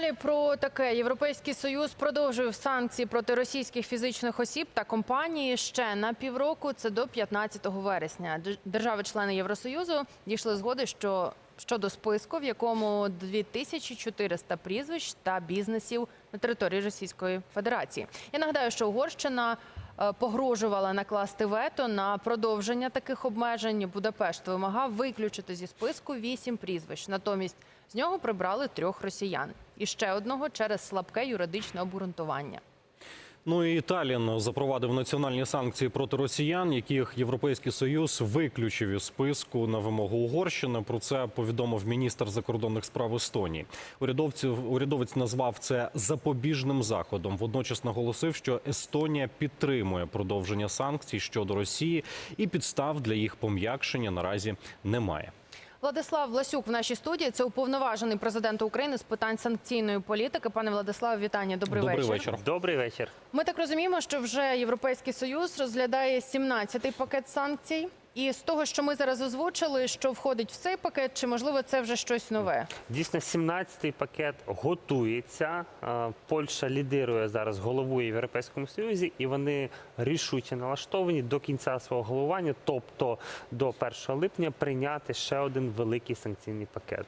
далі про таке. Європейський союз продовжує санкції проти російських фізичних осіб та компаній ще на півроку. Це до 15 вересня. Держави-члени Євросоюзу дійшли згоди, що щодо списку, в якому 2400 прізвищ та бізнесів на території Російської Федерації. Я нагадаю, що Угорщина е, погрожувала накласти вето на продовження таких обмежень. Будапешт вимагав виключити зі списку вісім прізвищ. Натомість з нього прибрали трьох росіян і ще одного через слабке юридичне обґрунтування. Ну і Талін запровадив національні санкції проти росіян, яких Європейський союз виключив із списку на вимогу Угорщини. Про це повідомив міністр закордонних справ Естонії. Урядовців урядовець назвав це запобіжним заходом. Водночас наголосив, що Естонія підтримує продовження санкцій щодо Росії, і підстав для їх пом'якшення наразі немає. Владислав Власюк в нашій студії це уповноважений президент України з питань санкційної політики. Пане Владиславе, вітання. Добрий, Добрий вечір. вечір. Добрий вечір. Ми так розуміємо, що вже Європейський Союз розглядає 17-й пакет санкцій. І з того, що ми зараз озвучили, що входить в цей пакет, чи можливо це вже щось нове? Дійсно, 17-й пакет готується. Е, Польща лідирує зараз головою в Європейському Союзі, і вони рішуче налаштовані до кінця свого головування, тобто до 1 липня, прийняти ще один великий санкційний пакет.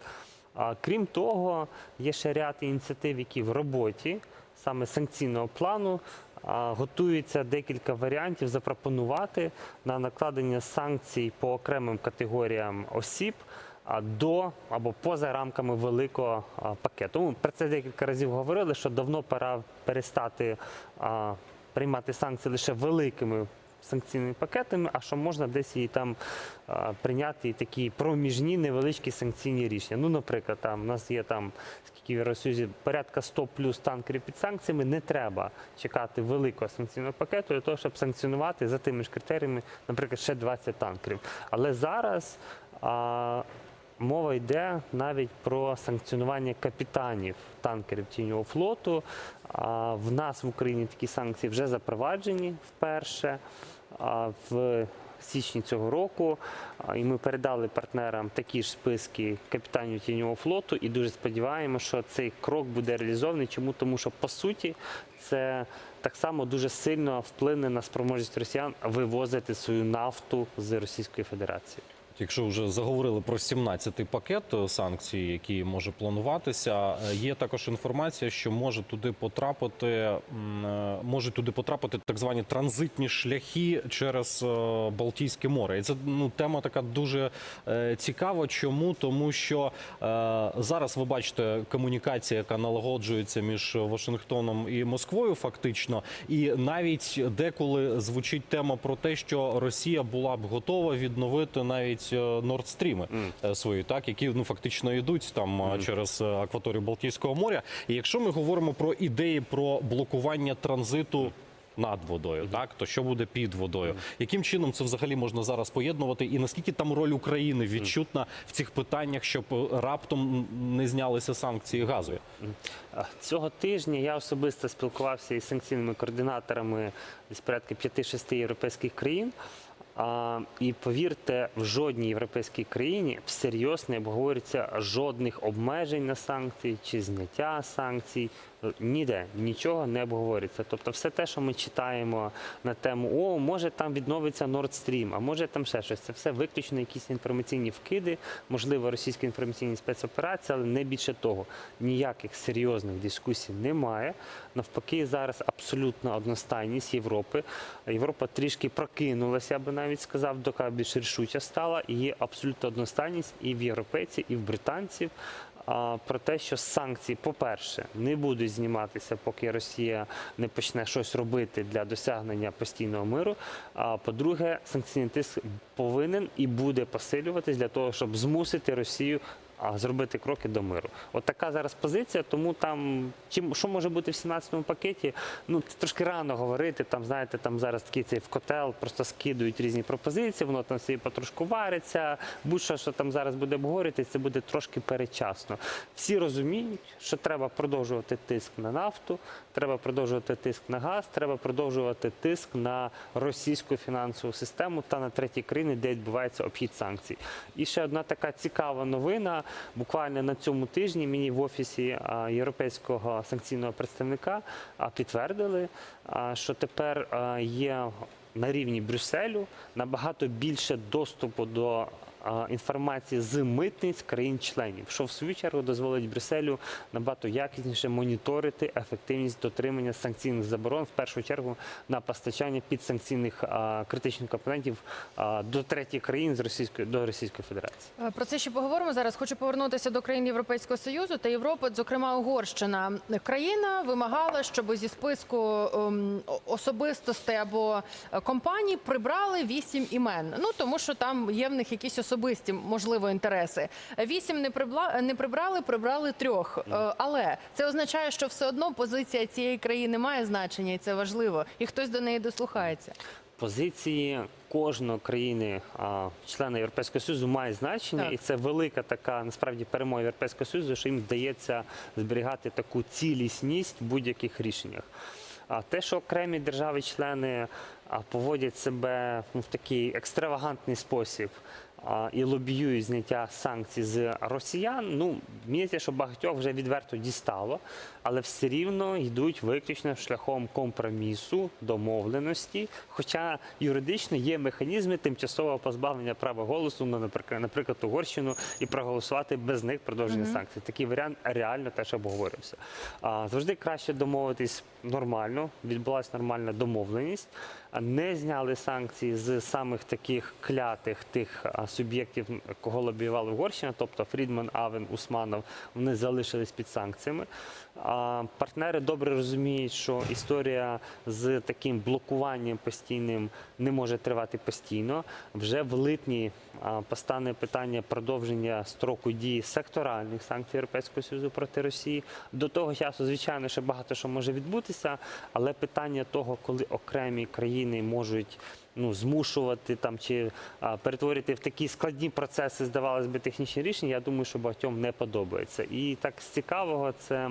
А крім того, є ще ряд ініціатив, які в роботі, саме санкційного плану. Готується декілька варіантів запропонувати на накладення санкцій по окремим категоріям осіб до або поза рамками великого пакету. Про це декілька разів говорили, що давно пора перестати приймати санкції лише великими санкційними пакетами, а що можна десь і там прийняти такі проміжні невеличкі санкційні рішення. Ну, наприклад, там у нас є там скільки в Євросоюзі порядка 100 плюс танкерів під санкціями. Не треба чекати великого санкційного пакету для того, щоб санкціонувати за тими ж критеріями, наприклад, ще 20 танкерів. Але зараз. Мова йде навіть про санкціонування капітанів танкерів тіньового флоту. В нас в Україні такі санкції вже запроваджені вперше в січні цього року. І ми передали партнерам такі ж списки капітанів тіньового флоту. І дуже сподіваємося, що цей крок буде реалізований. Чому? Тому що по суті це так само дуже сильно вплине на спроможність росіян вивозити свою нафту з Російської Федерації. Якщо вже заговорили про 17-й пакет е, санкцій, який може плануватися, е, є також інформація, що може туди потрапити, е, можуть туди потрапити так звані транзитні шляхи через Балтійське море. І це ну тема така дуже цікава. Чому? Тому що зараз ви бачите комунікація, яка налагоджується між Вашингтоном і Москвою, фактично, і навіть деколи звучить тема про те, що Росія була б готова відновити навіть е, Нордстріми е, свої, так які ну фактично йдуть там е, через е, акваторію Балтійського моря. І якщо ми говоримо про ідеї про блокування транзиту. Над водою, так то що буде під водою? Яким чином це взагалі можна зараз поєднувати? І наскільки там роль України відчутна в цих питаннях, щоб е, раптом не знялися санкції газові? Цього тижня я особисто спілкувався із санкційними координаторами з порядка 5-6 європейських країн. А, і повірте, в жодній європейській країні всерйоз не обговорюється жодних обмежень на санкції чи зняття санкцій. Ніде нічого не обговорюється. Тобто, все те, що ми читаємо на тему О, може там відновиться Nord Stream, а може там ще щось. Це все виключно якісь інформаційні вкиди, можливо, російські інформаційні спецоперації, але не більше того. Ніяких серйозних дискусій немає. Навпаки, зараз абсолютна одностайність Європи. Європа трішки прокинулася, я би навіть сказав, доки більш рішуча стала. І є абсолютна одностайність і в європейців, і в британців. Про те, що санкції, по-перше, не будуть зніматися, поки Росія не почне щось робити для досягнення постійного миру. А по-друге, санкційний тиск повинен і буде посилюватись для того, щоб змусити Росію зробити кроки до миру. От така зараз позиція. Тому там чим що може бути в 17-му пакеті? Ну це трошки рано говорити. Там знаєте, там зараз такий цей в котел просто скидують різні пропозиції. Воно там собі потрошку вариться. Будь-що, що там зараз буде обговорюватись, це буде трошки передчасно. Всі розуміють, що треба продовжувати тиск на нафту, треба продовжувати тиск на газ, треба продовжувати тиск на російську фінансову систему та на треті країни, де відбувається обхід санкцій. І ще одна така цікава новина. буквально на цьому тижні мені в офісі європейського санкційного представника підтвердили, що тепер є на рівні Брюсселю набагато більше доступу до інформації з митниць країн-членів, що в свою чергу дозволить Брюсселю набагато якісніше моніторити ефективність дотримання санкційних заборон, в першу чергу на постачання підсанкційних критичних компонентів до третіх країн з Російської до Російської Федерації. Е, Про це ще поговоримо зараз. Хочу повернутися до країн Європейського союзу та Європи, зокрема Угорщина. Країна вимагала, щоб зі списку ем, особистостей або е, компаній прибрали вісім імен. Ну тому що там є в них якісь особисті, можливо, інтереси. Вісім не прибла не прибрали, прибрали трьох. Е, Але це означає, що все одно позиція цієї країни має значення, і це важливо. І хтось до неї дослухається. Позиції кожної країни, члена Європейського Союзу, має значення, Так. і це велика така насправді перемога Європейського Союзу, що їм вдається зберігати таку цілісність в будь-яких рішеннях. А те, що окремі держави-члени поводять себе ну, в такий екстравагантний спосіб і лобіюють зняття санкцій з росіян, ну мені здається, що багатьох вже відверто дістало, але все рівно йдуть виключно шляхом компромісу, домовленості. Хоча юридично є механізми тимчасового позбавлення права голосу на наприклад, Угорщину і проголосувати без них продовження санкцій. Такий варіант реально теж обговорювався. А, завжди краще домовитись нормально, відбулася нормальна домовленість. Не зняли санкції з самих таких клятих тих суб'єктів, кого лобіювала Угорщина, тобто Фрідман, Авен, Усманов, вони залишились під санкціями. Партнери добре розуміють, що історія з таким блокуванням постійним не може тривати постійно. Вже в липні постане питання продовження строку дії секторальних санкцій Європейського Союзу проти Росії. До того часу, звичайно, ще багато що може відбутися, але питання того, коли окремі країни можуть ну, змушувати там чи а, перетворити в такі складні процеси, здавалось би, технічні рішення, я думаю, що багатьом не подобається. І так з цікавого, це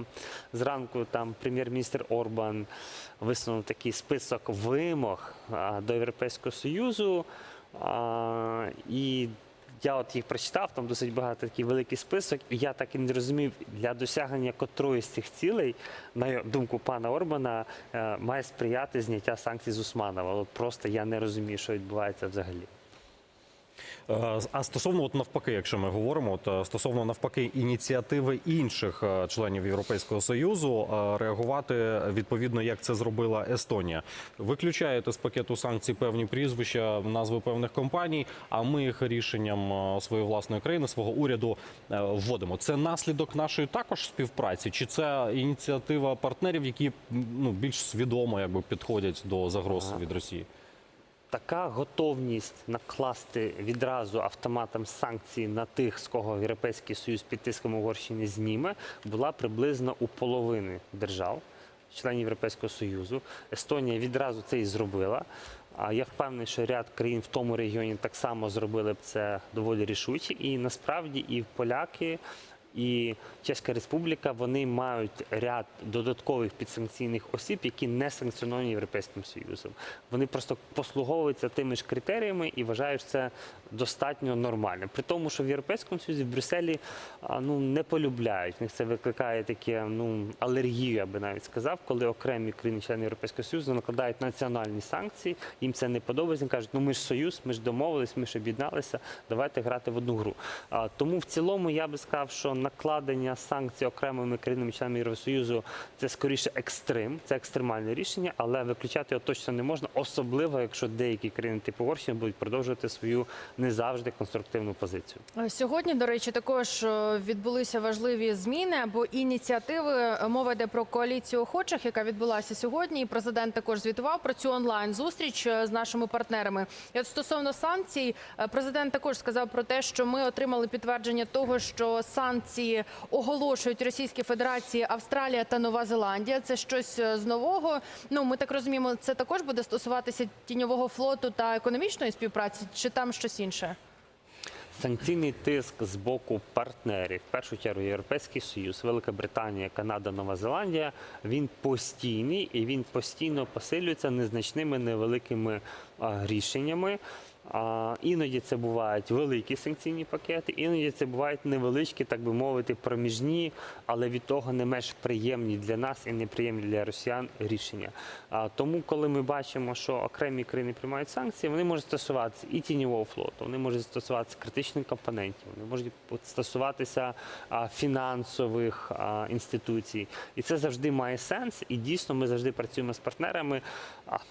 зранку там прем'єр-міністр Орбан висунув такий список вимог а, до Європейського Союзу. А, і я от їх прочитав, там досить багато такий великий список, я так і не розумів, для досягнення котрої з цих цілей, на думку пана Орбана, е, має сприяти зняття санкцій з Усманова. От просто я не розумію, що відбувається взагалі. Е, А стосовно от навпаки, якщо ми говоримо, от е, стосовно навпаки ініціативи інших е, членів Європейського союзу реагувати відповідно, як це зробила Естонія. Виключаєте з пакету санкцій певні прізвища, назви певних компаній. А ми їх рішенням своєї власної країни, свого уряду вводимо. Це наслідок нашої також співпраці, чи це ініціатива партнерів, які ну більш свідомо якби підходять до загроз від Росії? Така готовність накласти відразу автоматом санкції на тих, з кого Європейський Союз під тиском Угорщини зніме, була приблизно у половини держав, членів Європейського Союзу. Естонія відразу це і зробила. А я впевнений, що ряд країн в тому регіоні так само зробили б це доволі рішуче. І насправді і поляки. І Чеська Республіка вони мають ряд додаткових підсанкційних осіб, які не санкціоновані Європейським Союзом. Вони просто послуговуються тими ж критеріями і вважають це достатньо нормально. При тому, що в Європейському Союзі в Брюсселі ну не полюбляють. В них це викликає таке ну алергію, я би навіть сказав, коли окремі країни-члени Європейського Союзу накладають національні санкції. Їм це не подобається. Кажуть, ну ми ж союз, ми ж домовились, ми ж об'єдналися. Давайте грати в одну гру. Тому в цілому я би сказав, що накладення санкцій окремими країнами-членами Євросоюзу це скоріше екстрим, це екстремальне рішення, але виключати його точно не можна, особливо якщо деякі країни типу Угорщини будуть продовжувати свою не завжди конструктивну позицію. Е, Сьогодні, до речі, також е, відбулися важливі зміни або ініціативи. Е, Мова йде про коаліцію охочих, яка відбулася сьогодні. І президент також звітував про цю онлайн зустріч з нашими партнерами. І от стосовно санкцій, е, президент також сказав про те, що ми отримали підтвердження того, що санкції оголошують Російській Федерації Австралія та Нова Зеландія. Це щось е, з нового. Ну ми так розуміємо, це також буде стосуватися тіньового флоту та економічної співпраці, чи там щось інше? Санкційний тиск з боку партнерів, в першу чергу Європейський Союз, Велика Британія, Канада, Нова Зеландія, він постійний і він постійно посилюється незначними невеликими рішеннями. А, іноді це бувають великі санкційні пакети, іноді це бувають невеличкі, так би мовити, проміжні, але від того не менш приємні для нас і неприємні для росіян рішення. А, тому, коли ми бачимо, що окремі країни приймають санкції, вони можуть стосуватися і тіньового флоту, вони можуть стосуватися критичних компонентів, вони можуть стосуватися а, фінансових а, інституцій. І це завжди має сенс. І дійсно ми завжди працюємо з партнерами,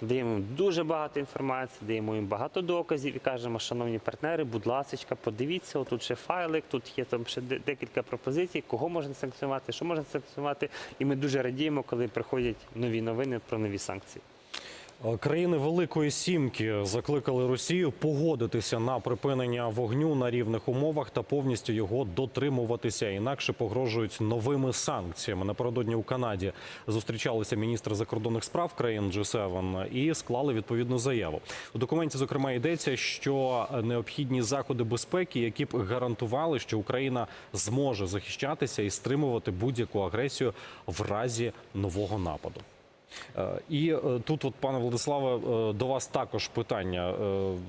даємо дуже багато інформації, даємо їм багато доказів і кажемо, шановні партнери, будь ласка, подивіться, отут ще файлик, тут є там ще декілька пропозицій, кого можна санкціонувати, що можна санкціонувати. І ми дуже радіємо, коли приходять нові новини про нові санкції. Е, Країни Великої Сімки закликали Росію погодитися на припинення вогню на рівних умовах та повністю його дотримуватися. Інакше погрожують новими санкціями. Напередодні у Канаді зустрічалися міністри закордонних справ країн G7 і склали відповідну заяву. У документі зокрема йдеться, що необхідні заходи безпеки, які б гарантували, що Україна зможе захищатися і стримувати будь-яку агресію в разі нового нападу. Е, І е, тут, от, пане Владиславе, е, до вас також питання.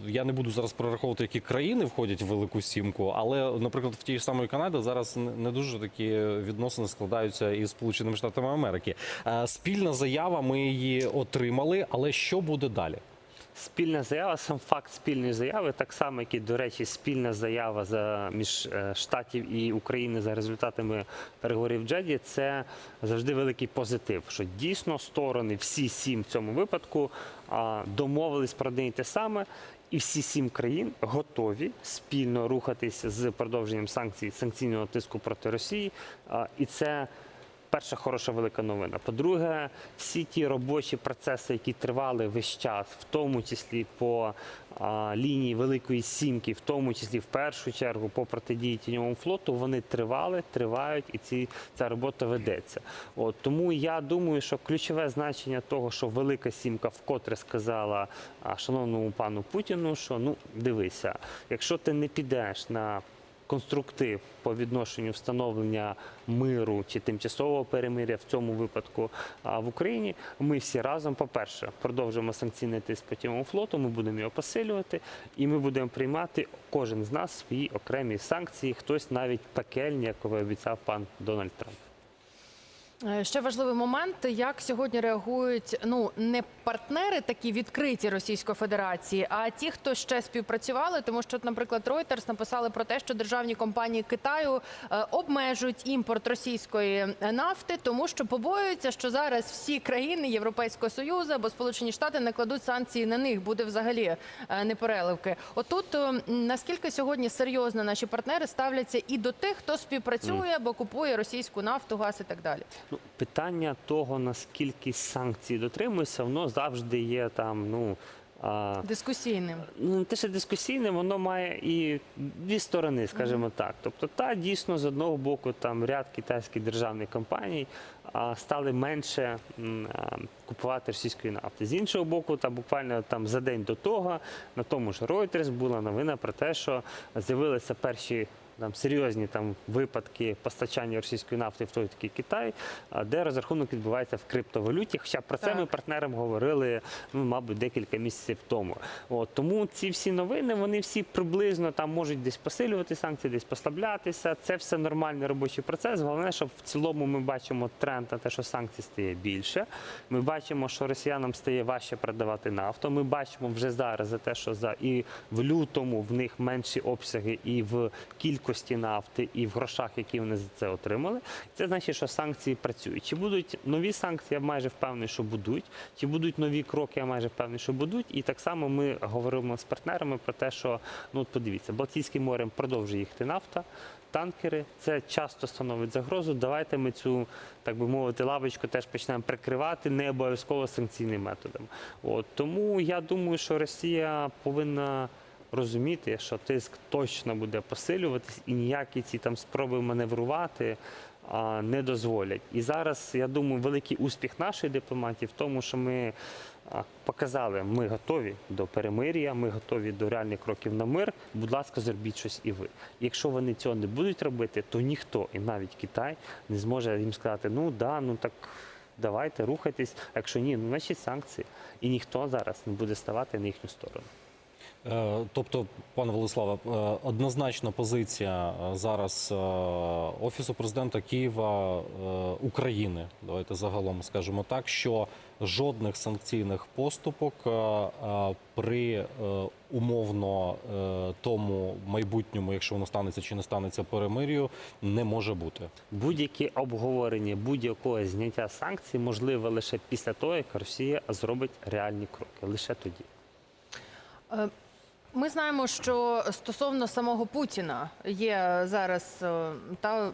Я не буду зараз прораховувати, які країни входять в Велику Сімку, але, наприклад, в тій ж самої Канаді зараз не- дуже такі відносини складаються із Сполученими Штатами Америки. Спільна заява, ми її отримали, але що буде далі? Спільна заява, сам факт спільної заяви, так само, як і, до речі, спільна заява за між е, штатів і України за результатами переговорів Джеді, це завжди великий позитив. Що дійсно сторони, всі сім в цьому випадку, домовились про і те саме. І всі сім країн готові спільно рухатись з продовженням санкцій санкційного тиску проти Росії. І це перша хороша велика новина. По-друге, всі ті робочі процеси, які тривали весь час, в тому числі по а, лінії Великої Сімки, в тому числі в першу чергу по протидії тіньовому флоту, вони тривали, тривають, і ці, ця робота ведеться. От тому я думаю, що ключове значення того, що Велика Сімка вкотре сказала шановному пану Путіну, що ну дивися, якщо ти не підеш на конструктив по відношенню встановлення миру чи тимчасового перемиря в цьому випадку в Україні. Ми всі разом, по-перше, продовжуємо санкційний тиск по тімому флоту. Ми будемо його посилювати, і ми будемо приймати кожен з нас свої окремі санкції. Хтось навіть пекельні, як ви обіцяв пан Дональд Трамп. Е, Ще важливий момент, як сьогодні реагують ну не партнери, такі відкриті Російської Федерації, а ті, хто ще співпрацювали, тому що, наприклад, Reuters написали про те, що державні компанії Китаю е, обмежують імпорт російської е, нафти, тому що побоюються, що зараз всі країни Європейського союзу або Сполучені Штати накладуть санкції на них. Буде взагалі непереливки. Отут наскільки сьогодні серйозно наші партнери ставляться і до тих, хто співпрацює або купує російську нафту, газ і так далі. Ну, питання того, наскільки санкцій дотримується, воно завжди є там. Ну а, Дискусійним. Ну, не те, що дискусійне, воно має і дві сторони, скажімо так. Тобто, та дійсно з одного боку там ряд китайських державних компаній а, стали менше м, а, купувати російської нафти. З іншого боку, та буквально там за день до того на тому ж Reuters була новина про те, що з'явилися перші. Там серйозні там випадки постачання російської нафти в той такий Китай, де розрахунок відбувається в криптовалюті. Хоча про це Так. ми партнерам говорили, ну, мабуть, декілька місяців тому. От, тому ці всі новини, вони всі приблизно там можуть десь посилювати санкції, десь послаблятися. Це все нормальний робочий процес. Головне, що в цілому ми бачимо тренд на те, що санкцій стає більше. Ми бачимо, що росіянам стає важче продавати нафту. Ми бачимо вже зараз за те, що за і в лютому в них менші обсяги і в кількості нафти, і в грошах, які вони за це отримали. Це значить, що санкції працюють. Чи будуть нові санкції? Я майже впевнений, що будуть. Чи будуть нові кроки? Я майже впевнений, що будуть. І так само ми говоримо з партнерами про те, що ну от подивіться, Балтійським морем продовжує їхати нафта. Танкери це часто становить загрозу. Давайте ми цю, так би мовити, лавочку теж почнемо прикривати, не обов'язково санкційним методом. От тому я думаю, що Росія повинна розуміти, що тиск точно буде посилюватись, і ніякі ці там спроби маневрувати а, не дозволять. І зараз я думаю, великий успіх нашої дипломатії в тому, що ми а, показали, ми готові до перемир'я, ми готові до реальних кроків на мир. Будь ласка, зробіть щось і ви. Якщо вони цього не будуть робити, то ніхто, і навіть Китай, не зможе їм сказати, ну да, ну так. Давайте рухайтесь. Якщо ні, ну значить санкції. І ніхто зараз не буде ставати на їхню сторону. Е, Тобто, пане Владиславе, е, однозначна позиція е, зараз е, офісу президента Києва України. Давайте загалом скажемо так, що жодних санкційних поступок при умовно тому майбутньому, якщо воно станеться чи не станеться перемир'ю, не може бути. Будь-які обговорення будь-якого зняття санкцій можливе лише після того, як Росія зробить реальні кроки. Лише тоді. Ми знаємо, що стосовно самого Путіна є зараз е, та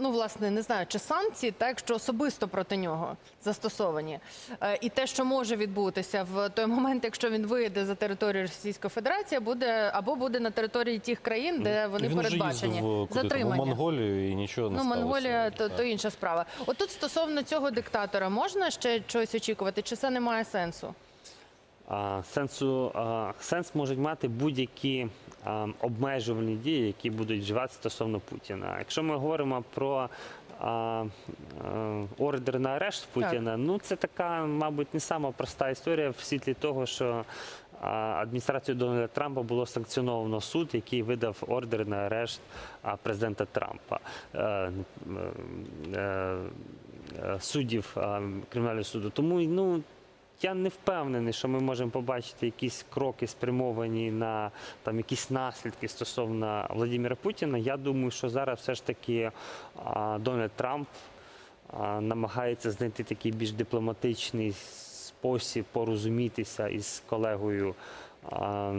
ну власне не знаю, чи санкції, так що особисто проти нього застосовані, Е, і те, що може відбутися в той момент, якщо він вийде за територію Російської Федерації, буде або буде на території тих країн, де вони Він передбачені вже їздив куди затримання. Монголію і нічого не Ну, сталося. Монголія то, то інша справа. Отут стосовно цього диктатора можна ще щось очікувати, чи це не має сенсу? Сенсу сенс можуть мати будь-які обмежувальні дії, які будуть вживати стосовно Путіна. Якщо ми говоримо про а, а, ордер на арешт Путіна, ну це така, мабуть, не сама проста історія в світлі того, що адміністрацію Дональда Трампа було санкціоновано суд, який видав ордер на арешт президента Трампа. Е, е, е, Суддів кримінального суду. Тому ну я не впевнений, що ми можемо побачити якісь кроки спрямовані на там якісь наслідки стосовно Владимира Путіна. Я думаю, що зараз все ж таки а, Дональд Трамп а, намагається знайти такий більш дипломатичний спосіб порозумітися із колегою. А,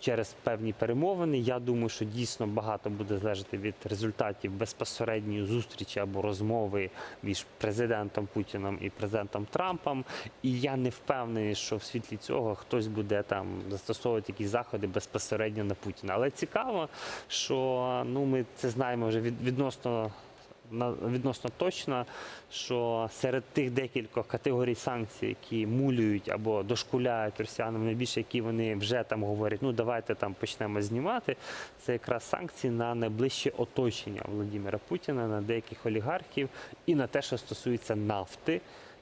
Через певні перемовини, я думаю, що дійсно багато буде залежати від результатів безпосередньої зустрічі або розмови між президентом Путіним і президентом Трампом. І я не впевнений, що в світлі цього хтось буде там застосовувати якісь заходи безпосередньо на Путіна. Але цікаво, що ну ми це знаємо вже від, відносно. Відносно точно, що серед тих декількох категорій санкцій, які мулюють або дошкуляють росіянам, найбільше які вони вже там говорять, ну давайте там почнемо знімати. Це якраз санкції на найближче оточення Володимира Путіна, на деяких олігархів і на те, що стосується нафти.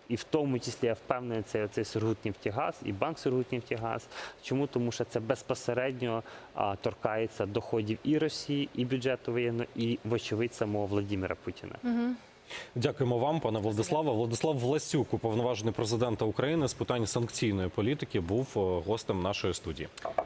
І в тому числі я впевнений, це цей Сургутнефтягаз і банк Сургутнефтягаз. Чому? Тому що це безпосередньо а, торкається доходів і Росії, і бюджету воєнного, і вочевидь самого Владимира Путіна. Дякуємо вам, пане Владиславе. Владислав Власюк, уповноважений президента України з питань санкційної політики, був е, гостем нашої студії.